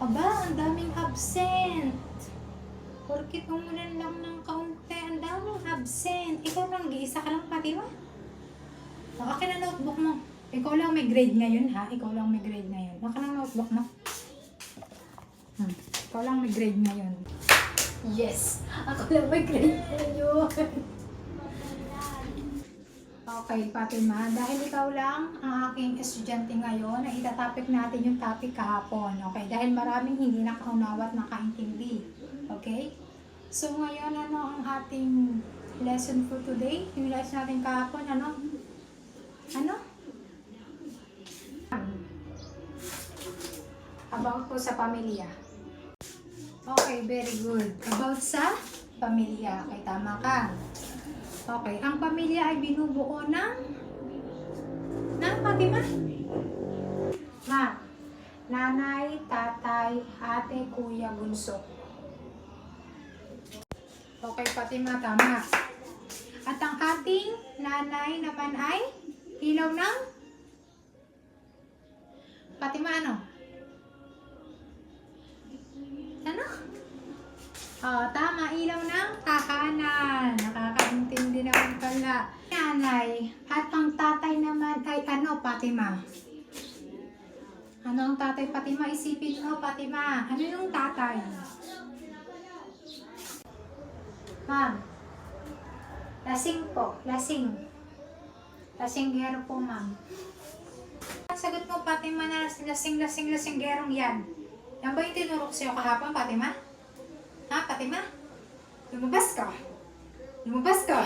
Aba, ang daming absent. Porkit umulan lang ng kaunti, ang daming absent. Ikaw lang, giisa ka lang pati ba? O, akin na notebook mo. Ikaw lang may grade ngayon ha. Ikaw lang may grade ngayon. Akin ang notebook mo. Hmm. Ikaw lang may grade ngayon. Yes! Ako lang may grade ngayon. Okay, Fatima, dahil ikaw lang ang aking estudyante ngayon, na itatopic natin yung topic kahapon. Okay, dahil maraming hindi nakaunawa at nakaintindi. Okay? So, ngayon, ano ang ating lesson for today? Yung lesson natin kahapon, ano? Ano? About po sa pamilya. Okay, very good. About sa pamilya. Okay, tama ka. Okay, ang pamilya ay binubuo ng ng Fatima? Ma, nanay, tatay, ate, kuya, bunso. Okay, Fatima, tama. At ang ating nanay naman ay ilaw ng Fatima, ano? Ano? Oh, tama, ilaw ng tahanan. Nakakaintindi naman pala. Nanay, at ang tatay naman ay ano, Fatima? Ano ang tatay, Fatima? Isipin mo, Fatima. Ano yung tatay? Ma'am, lasing po, lasing. Lasinggero po, ma'am. Sagot mo, Fatima, na lasing, lasing, lasinggerong yan. Yan ba yung tinurok sa'yo kahapon, Fatima? Ha, Fatima? Lumabas ka. Lumabas ka.